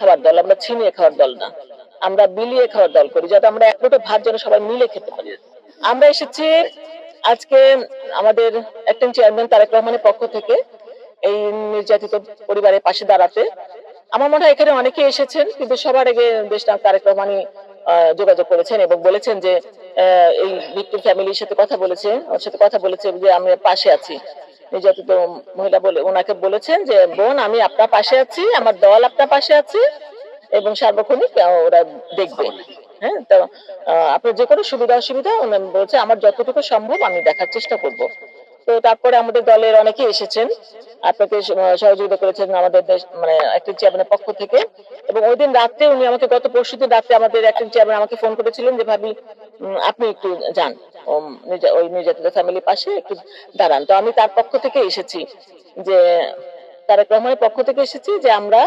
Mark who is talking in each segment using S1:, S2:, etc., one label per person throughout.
S1: খাবার দল, আমরা ছিনিয়ে খাওয়ার দল না। আমরা বিলিয়ে খাওয়ার দল করি যাতে আমরা এক দুটো ভাত যেন সবাই মিলে খেতে পারি। আমরা এসেছি আজকে আমাদের একটা চেয়ারম্যান তারেক রহমানের পক্ষ থেকে এই নির্যাতিত পরিবারের পাশে দাঁড়াতে। আমার মনে হয় এখানে অনেকে এসেছেন, কিন্তু সবার আগে দেশটা তারেক রহমানই যোগাযোগ করেছেন এবং বলেছেন যে এই ভিক্টিম ফ্যামিলির সাথে কথা বলেছে, ওর সাথে কথা বলেছে যে আমি পাশে আছি। নির্যাতিত মহিলা বলে, ওনাকে বলেছেন যে, বোন, আমি আপনার পাশে আছি, আমার দল আপনার পাশে আছে এবং সার্বক্ষণিক ওরা দেখবে। হ্যাঁ তো আপনার যে কোনো সুবিধা, অসুবিধা বলছে, আমার যতটুকু সম্ভব, আমি দেখার চেষ্টা করব। তো তারপরে আমাদের দলের অনেকে এসেছেন। আপনাকে সহযোগিতা করেছেন আমাদের দেশ মানে অ্যাক্টিভ চেয়ারম্যানের পক্ষ থেকে। এবং ওই দিন রাত্রে উনি আমাকে, গত পরশু দিন রাত্রে আমাদের অ্যাক্টিভ চেয়ারম্যান আমাকে ফোন করেছিলেন যে, ভাবি আপনি একটু যান। ওই নির্যাতিত ফ্যামিলির পাশে একটু দাঁড়ান। তো আমি তার পক্ষ থেকে এসেছি যে তারেক রহমানের পক্ষ থেকে এসেছি যে, আমরা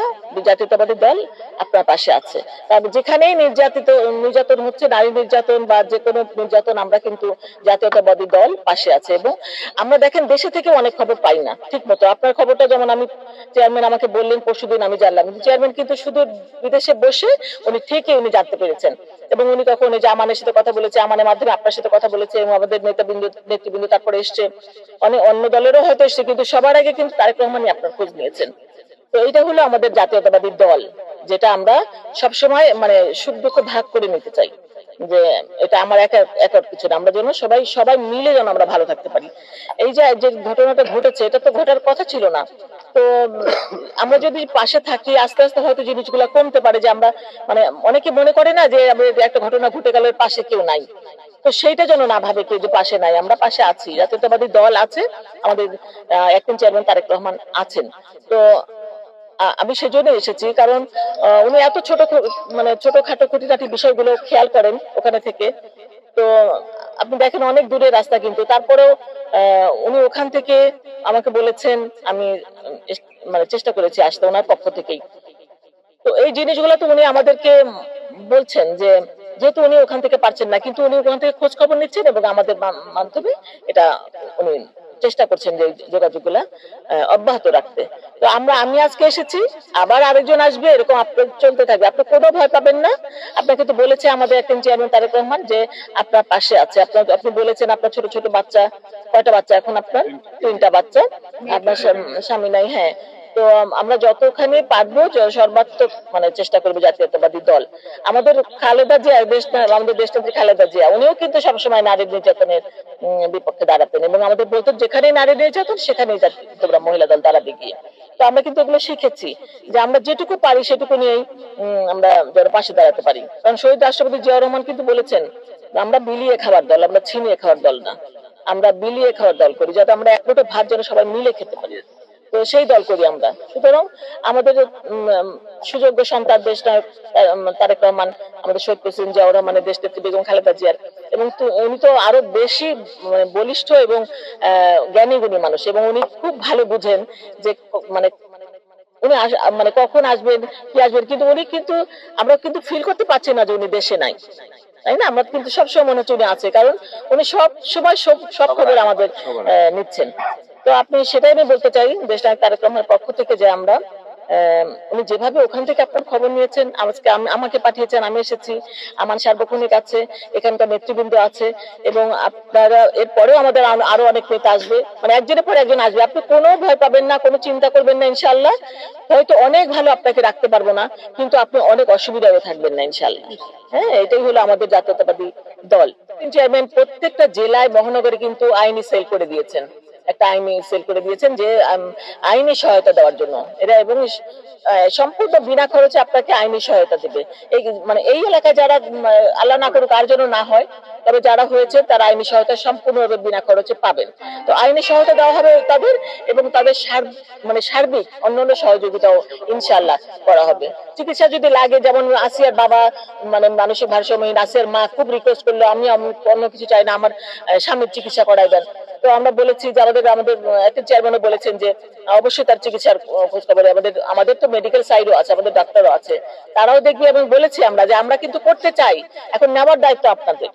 S1: জাতীয়তাবাদী দল আপনার পাশে আছে। তবে যেখানেই নির্যাতিত, নির্যাতন হচ্ছে, নারী নির্যাতন বা যে কোনো নির্যাতন, আমরা কিন্তু জাতীয়তাবাদী দল পাশে আছে এবং আমরা দেখেন দেশে থেকে অনেক খবর পাই না। ঠিক মতো। আপনার খবরটা যেমন আমি চেয়ারম্যান আমাকে বললেন পরশুদিন, আমি জানলাম। চেয়ারম্যান কিন্তু শুধু বিদেশে বসে উনি ঠিকই উনি জানতে পেরেছেন। এবং উনি তখন যে আমানের সাথে কথা বলেছে, আমানের মাধ্যমে আপনার সাথে কথা বলেছে, এবং আমাদের নেতাবৃন্দ নেতৃবৃন্দ তারপরে এসছে। অনেক অন্য দলেরও হয়তো এসছে, কিন্তু সবার আগে কিন্তু তারেক রহমানই আপনার খোঁজ নিয়েছেন। তো এটা হলো আমাদের জাতীয়তাবাদী দল, যেটা আমরা সবসময় মানে সুখ দুঃখ ভাগ করে নিতে চাই। যে এটা আমার একা, একার কিছু না আমরা যেন সবাই সবাই মিলে যেন আমরা ভালো থাকতে পারি। এই যে ঘটনাটা ঘটেছে, এটা তো ঘটার কথা ছিল না। তো আমরা যদি পাশে থাকি, আস্তে আস্তে হয়তো জিনিসগুলো কমতে পারে যে আমরা মানে অনেকে মনে করে না যে একটা ঘটনা ঘটে গেল পাশে কেউ নাই। তো সেইটা যেন না ভাবে কেউ যে পাশে নাই, আমরা পাশে আছি। জাতীয়তাবাদী দল আছে, আমাদের একদিন চেয়ারম্যান তারেক রহমান আছেন। তো আমি সেজন্য এসেছি কারণ উনি এত ছোট মানে ছোটখাটো খুঁটিনাটি বিষয়গুলো খেয়াল করেন ওখানে থেকে। তো আপনি দেখেন, অনেক দূরে রাস্তা কিন্তু। তারপরেও উনি ওখান থেকে আমাকে বলেছেন, আমি মানে চেষ্টা করেছি আসতে ওনার পক্ষ থেকেই। তো এই জিনিসগুলো তো উনি আমাদেরকে বলছেন যে, যেহেতু উনি ওখান থেকে পারছেন না, কিন্তু উনি ওখান থেকে খোঁজ খবর নিচ্ছেন এবং আমাদের মাধ্যমে এটা উনি চেষ্টা করছেন যে যোগাযোগগুলা অব্যাহত রাখতে। তো আমরা, আমি আজকে এসেছি, আবার আরেকজন আসবে, এরকম আপনার চলতে থাকবে। আপনি কোনো ভয় পাবেন না। আপনাকে তো বলেছে আমাদের একজন চেয়ারম্যান তারেক রহমান যে আপনার পাশে আছে। আপনার আপনি বলেছেন আপনার ছোট ছোট বাচ্চা, কয়টা বাচ্চা এখন আপনার? তিনটা বাচ্চা। আপনার স্বামী নাই হ্যাঁ। তো আমরা যতখানি পারব সর্বাত্মক মানে চেষ্টা করব জাতীয়তাবাদী দল। আমাদের খালেদা জিয়া দেশ আমাদের দেশনেত্রী খালেদা জিয়া, উনিও কিন্তু সবসময় নারী নির্যাতনের বিপক্ষে দাঁড়াতেন এবং আমাদের বলতো যেখানে নারী নির্যাতন, সেখানেই তোমরা মহিলা দল দাঁড়াবে গিয়ে তো আমরা কিন্তু এগুলো শিখেছি যে আমরা যেটুকু পারি সেটুকু নিয়েই আমরা যেন পাশে দাঁড়াতে পারি। কারণ শহীদ রাষ্ট্রপতি জিয়া রহমান কিন্তু বলেছেন, আমরা বিলিয়ে খাওয়ার দল, আমরা ছিনিয়ে খাওয়ার দল না। আমরা বিলিয়ে খাওয়ার দল করি, যাতে আমরা এক ভাত যেন সবাই মিলে খেতে পারি। তো সেই দল করি আমরা। সুতরাং আমাদের সুযোগ্য সন্তান দেশ তারেক রহমান আমাদের শহীদ প্রেসিডেন্ট জিয়াউর রহমানের দেশ নেত্রী বেগম খালেদা জিয়ার। এবং উনি তো আরও বেশি মানে বলিষ্ঠ এবং আহ, জ্ঞানী গুণী মানুষ এবং উনি খুব ভালো বুঝেন যে মানে উনি মানে কখন আসবেন কি আসবেন কিন্তু উনি কিন্তু আমরা কিন্তু ফিল করতে পারছি না যে উনি দেশে নাই। তাই না? আমরা কিন্তু সবসময় মনে হচ্ছে উনি আছে কারণ উনি সব সময় সব সব খবর আমাদের আহ, নিচ্ছেন। তো আপনি সেটাই আমি বলতে চাই দেশ নায়ক তারেক রহমানের পক্ষ থেকে যে আমরা উনি যেভাবে ওখান থেকে আপনার খবর নিয়েছেন, আজকে আমাকে পাঠিয়েছেন, আমি এসেছি, আমার সার্বক্ষণিক আছে, এখানকার নেতৃবৃন্দ আছে, এবং আপনারা, এরপরেও আমাদের আরো- অনেক নেতা আসবে মানে একজনের পর একজন আসবে, আপনি কোনো ভয় পাবেন না, কোনো চিন্তা করবেন না ইনশাল্লাহ হয়তো অনেক ভালো আপনাকে রাখতে পারব না, কিন্তু আপনি অনেক অসুবিধায় থাকবেন না ইনশাল্লাহ হ্যাঁ এটাই হলো আমাদের জাতীয়তাবাদী দল। চেয়ারম্যান প্রত্যেকটা জেলায়, মহানগরে কিন্তু আইনি সেল করে দিয়েছেন। একটা আইনি সেল করে দিয়েছেন যে আইনি সহায়তা দেওয়ার জন্য। এরা এবং সম্পূর্ণ বিনা খরচে আপনাকে আইনি সহায়তা দেবে। এই মানে এই এলাকায় যারা আল্লাহ না করুক, আর জন্য না হয়, তবে যারা হয়েছে, তারা আইনি সহায়তা সম্পূর্ণভাবে বিনা খরচে পাবেন। তো আইনি সহায়তা দেওয়া হবে তাদের এবং তাদের সার- মানে সার্বিক অন্যান্য সহযোগিতাও ইনশাল্লাহ করা হবে। চিকিৎসা যদি লাগে, যেমন আসিয়ার বাবা মানে মানুষের ভারসাম্যহীন, আসিয়ার মা খুব রিকোয়েস্ট করল আমি অন্য কিছু চাই না, আমার স্বামীর চিকিৎসা করাই দেন তো আমরা বলেছি যে আমাদের আমাদের একটা চেয়ারম্যানও বলেছেন যে অবশ্যই তার চিকিৎসার আহ, খোঁজ খবর আমাদের আমাদের তো মেডিকেল সাইডও আছে আমাদের ডাক্তারও আছে। তারাও দেখবে এবং বলেছি আমরা যে আমরা কিন্তু করতে চাই। এখন নেওয়ার দায়িত্ব আপনাদের।